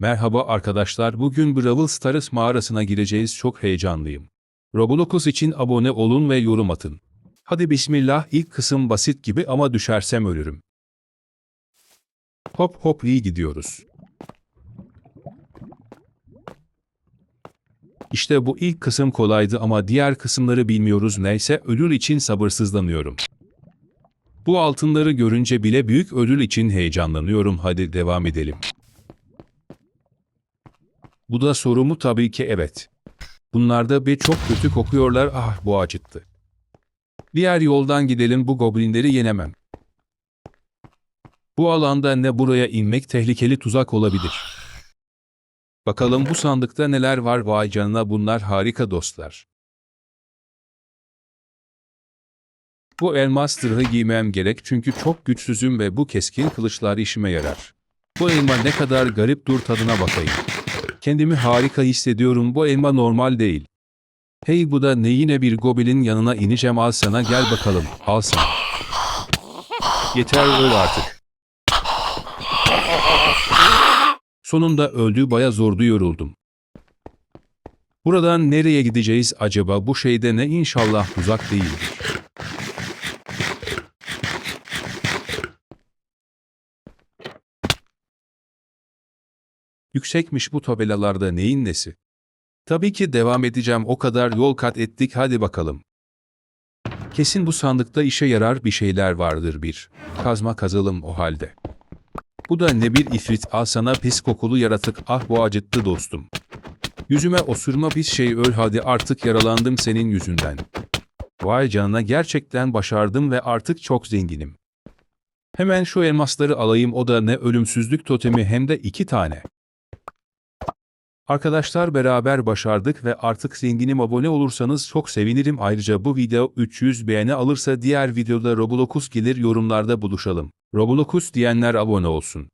Merhaba arkadaşlar bugün Brawl Stars mağarasına gireceğiz çok heyecanlıyım. Roblox için abone olun ve yorum atın. Hadi bismillah ilk kısım basit gibi ama düşersem ölürüm. Hop hop iyi gidiyoruz. İşte bu ilk kısım kolaydı ama diğer kısımları bilmiyoruz neyse ödül için sabırsızlanıyorum. Bu altınları görünce bile büyük ödül için heyecanlanıyorum hadi devam edelim. Bu da sorumu tabii ki evet. Bunlarda bir çok kötü kokuyorlar ah bu acıttı. Diğer yoldan gidelim bu goblinleri yenemem. Bu alanda ne buraya inmek tehlikeli tuzak olabilir. Bakalım bu sandıkta neler var vay canına bunlar harika dostlar. Bu elmas zırhı giymem gerek çünkü çok güçsüzüm ve bu keskin kılıçlar işime yarar. Bu elma ne kadar garip dur tadına bakayım. Kendimi harika hissediyorum bu elma normal değil. Hey bu da ne yine bir goblin yanına ineceğim al sana gel bakalım al sana. Yeter öl artık. Sonunda öldü baya zordu yoruldum. Buradan nereye gideceğiz acaba bu şeyde ne inşallah uzak değildir. Yüksekmiş bu tabelalarda neyin nesi? Tabii ki devam edeceğim o kadar yol kat ettik hadi bakalım. Kesin bu sandıkta işe yarar bir şeyler vardır bir. Kazma kazalım o halde. Bu da ne bir ifrit al sana pis kokulu yaratık ah bu acıttı dostum. Yüzüme osurma pis şey öl hadi artık yaralandım senin yüzünden. Vay canına gerçekten başardım ve artık çok zenginim. Hemen şu elmasları alayım o da ne ölümsüzlük totemi hem de iki tane. Arkadaşlar beraber başardık ve artık zenginim abone olursanız çok sevinirim. Ayrıca bu video 300 beğeni alırsa diğer videoda Roblox gelir yorumlarda buluşalım. Roblox diyenler abone olsun.